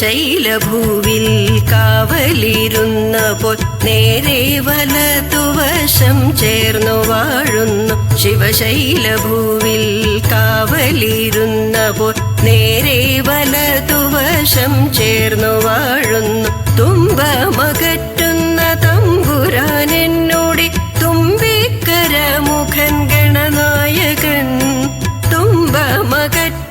ശൈലഭൂവിൽ കാവലിരുന്നപ്പോൾ നേരെ വലതുവശം ചേർന്നു വാഴുന്നു. ശിവശൈലഭൂവിൽ കാവലിരുന്നപ്പോൾ നേരെ വലതുവശം ചേർന്നു വാഴുന്നു. തുമ്പ മകറ്റുന്ന തമ്പുരാനെന്നോടി തുമ്പിക്കര മുഖൻ ഗണനായകൻ. തുമ്പ മകറ്റ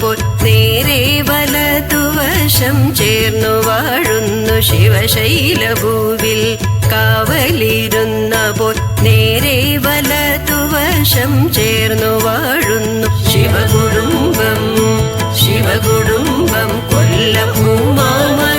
പോൽ നേരെ വലതുവശം ചേർന്നു വാഴുന്നു ശിവശൈലഭൂവിൽ. കാവലിരുന്ന പോൽ നേരെ വലതുവശം ചേർന്നു വാഴുന്നു ശിവകുടുംബം. ശിവകുടുംബം കൊല്ലം ഉമാമ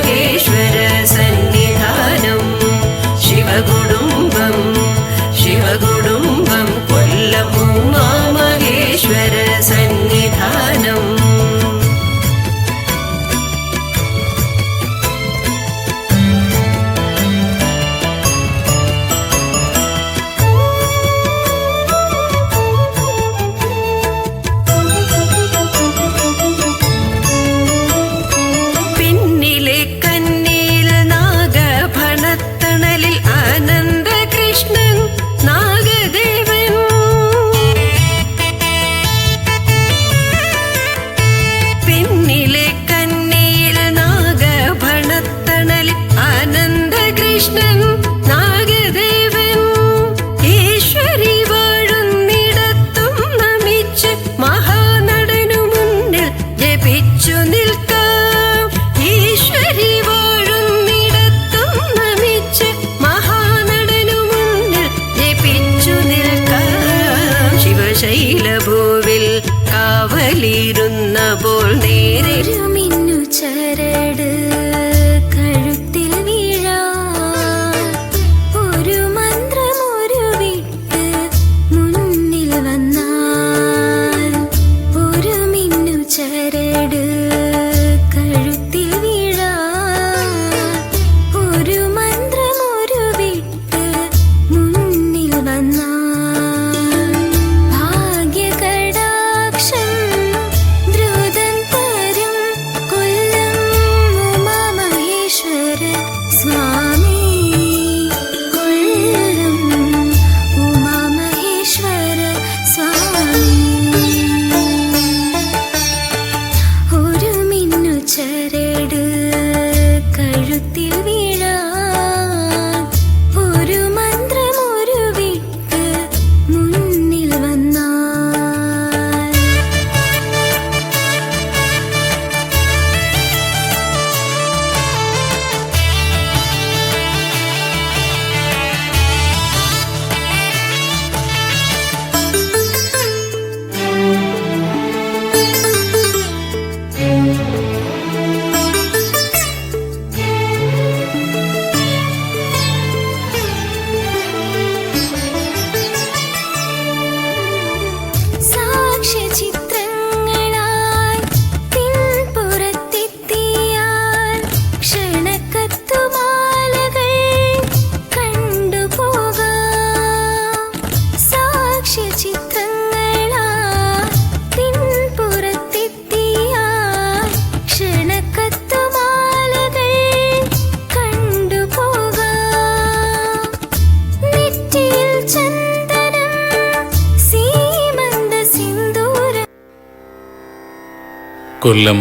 കൊല്ലം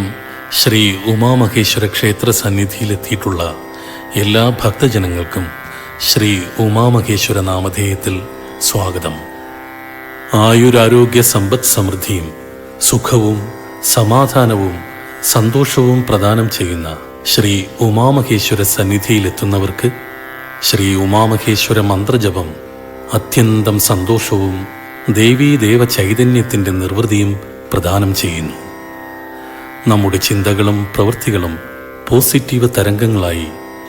ശ്രീ ഉമാമഹേശ്വര ക്ഷേത്ര സന്നിധിയിലെത്തിയിട്ടുള്ള എല്ലാ ഭക്തജനങ്ങൾക്കും ശ്രീ ഉമാമഹേശ്വര നാമധേയത്തിൽ സ്വാഗതം. ആയുരാരോഗ്യ സമ്പദ് സമൃദ്ധിയും സുഖവും സമാധാനവും സന്തോഷവും പ്രദാനം ചെയ്യുന്ന ശ്രീ ഉമാമഹേശ്വര സന്നിധിയിലെത്തുന്നവർക്ക് ശ്രീ ഉമാമഹേശ്വര മന്ത്രജപം അത്യന്തം സന്തോഷവും ദേവീദേവ ചൈതന്യത്തിന്റെ നിർവൃതിയും പ്രദാനം ചെയ്യുന്നു. നമ്മുടെ ചിന്തകളും പ്രവൃത്തികളും പോസിറ്റീവ് തരംഗങ്ങളായി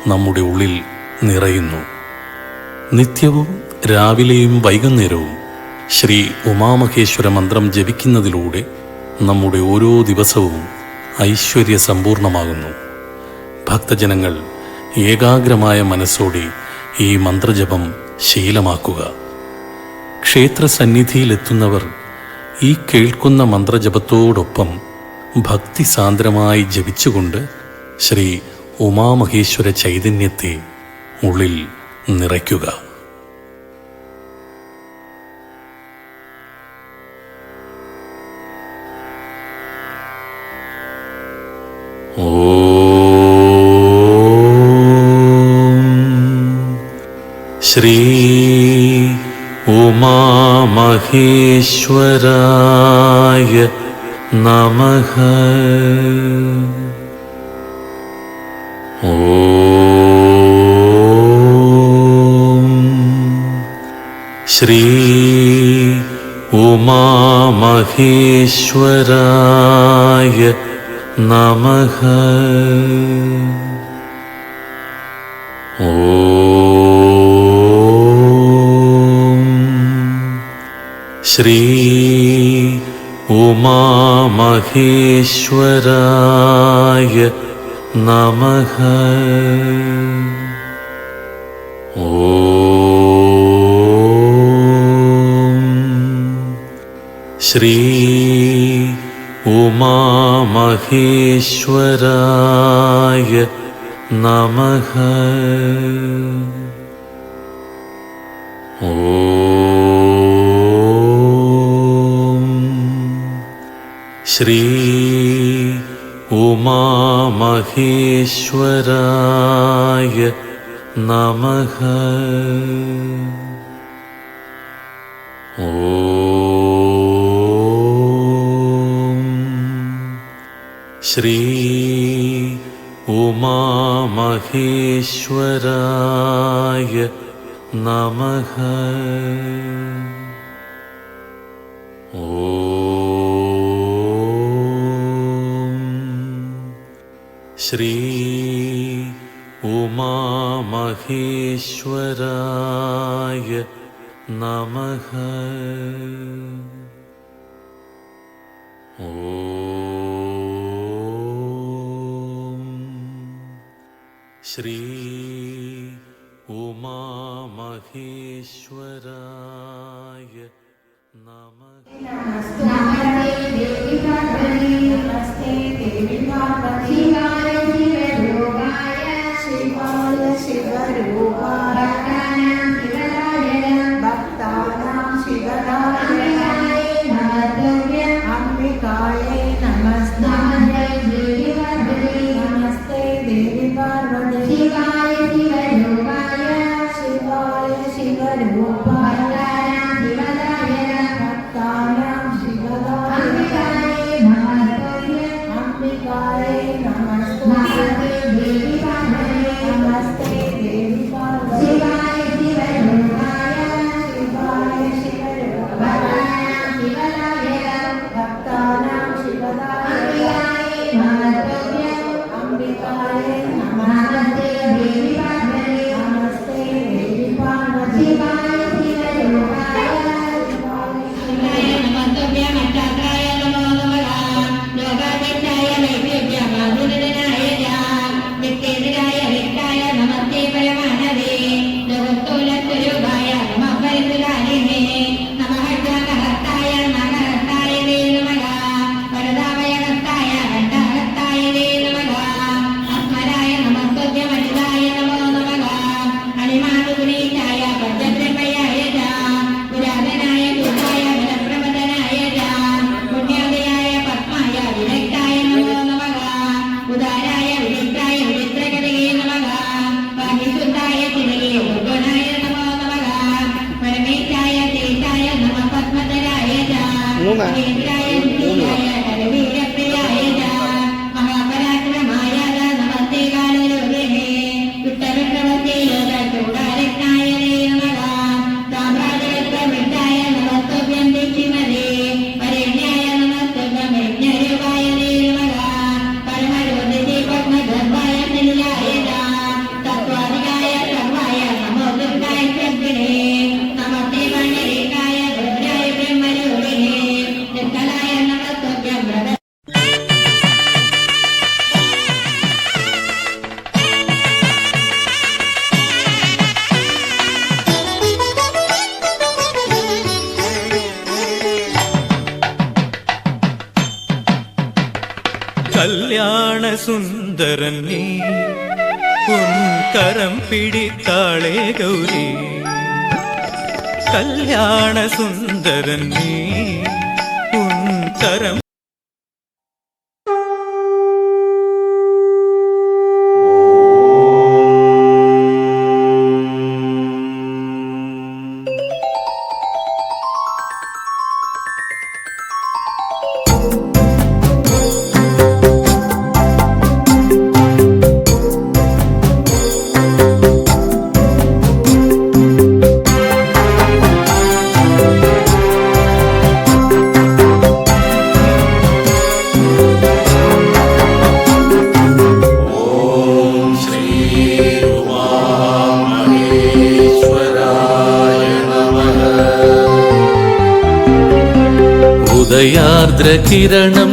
നമ്മുടെ ഉള്ളിൽ നിറയുന്നു. നിത്യവും രാവിലെയും വൈകുന്നേരവും ശ്രീ ഉമാമഹേശ്വര മന്ത്രം ജപിക്കുന്നതിലൂടെ നമ്മുടെ ഓരോ ദിവസവും ഐശ്വര്യ സമ്പൂർണമാകുന്നു. ഭക്തജനങ്ങൾ ഏകാഗ്രമായ മനസ്സോടെ ഈ മന്ത്രജപം ശീലമാക്കുക. ക്ഷേത്ര സന്നിധിയിലെത്തുന്നവർ ഈ കേൾക്കുന്ന മന്ത്രജപത്തോടൊപ്പം ഭക്തിസാന്ദ്രമായി ജപിച്ചുകൊണ്ട് ശ്രീ ഉമാമഹേശ്വര ചൈതന്യത്തെ ഉള്ളിൽ നിറയ്ക്കുക. ശ്രീ ഉമാമഹേശ്വരായ नमः ॐ श्री उमामहेश्वराय नमः ॐ श्री ഉമാമഹേശ്വരായ നമഃ. ഓം. ശ്രീ ഉമാമഹേശ്വരായ നമഃ. ഓം. श्री उमामहेश्वराय नमः ॐ श्री उमामहेश्वराय नमः श्री उमामहेश्वराय नमः ॐ श्री उमामहेश्वराय नमः नमस्ते देवी पार्वती शिवयोगाय शिवाय शिवरूपाय भक्तानां शिवदाय भगव्य अम्बिकाय नमस्ते नमस्ते देवी पार्वती शिवाय ที่บ้าน സുന്ദരൻ നീ കരം പിടിത്താളേ ഗൗരി. കല്യാണ സുന്ദരൻ നീ കരം ഉദയാർദ്ര കിരണം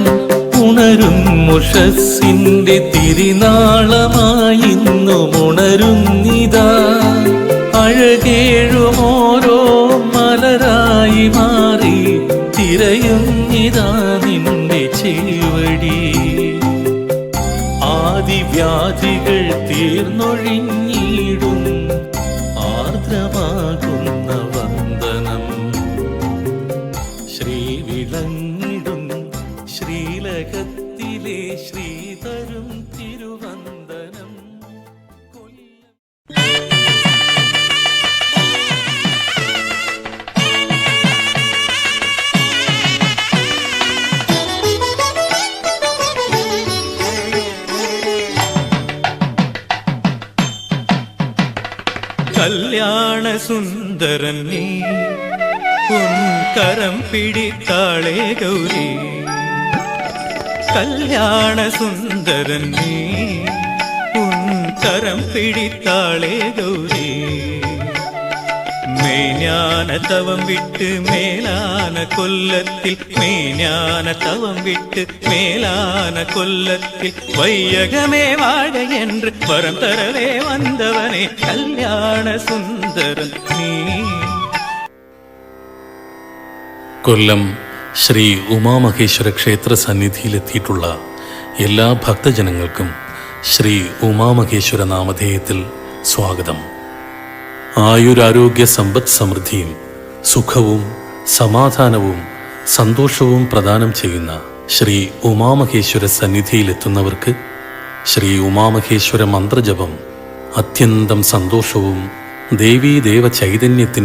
ഉണരും മുഷസിന്റെ തിരിനാളമായിന്നും ഉണരുന്നിതാ അഴകേഴും ഓരോ മലരായി മാറി തിരയുന്നിതാ നിന്റെ ചേവടി ആദിവ്യാധികൾ തീർന്നൊഴിഞ്ഞിടും கல்யாண சுந்தரன் நீ. உன் கரம் பிடித்தாளே கௌரி. கல்யாண சுந்தரன் நீ. உன் கரம் பிடித்தாளே கௌரி. மேஞான தவம் விட்டு மேலான கொல்லத்தில் மேஞான தவம் விட்டு மேலான கொல்லத்தில் வையகமே வாழ என்று வரம் தரவே வந்தவர் കല്യാണ നീ. കൊല്ലം ശ്രീ ഉമാമഹേശ്വര ക്ഷേത്ര സന്നിധിയിലെത്തിയിട്ടുള്ള എല്ലാ ഭക്തജനങ്ങൾക്കും ശ്രീ ഉമാമഹേശ്വര നാമധേയത്തിൽ സ്വാഗതം. ആയുരാരോഗ്യ സമ്പദ് സമൃദ്ധിയും സുഖവും സമാധാനവും സന്തോഷവും പ്രദാനം ചെയ്യുന്ന ശ്രീ ഉമാമഹേശ്വര സന്നിധിയിലെത്തുന്നവർക്ക് ശ്രീ ഉമാമഹേശ്വര മന്ത്രജപം അത്യന്തം സന്തോഷവും ദേവീദേവ ചൈതന്യത്തിന്റെ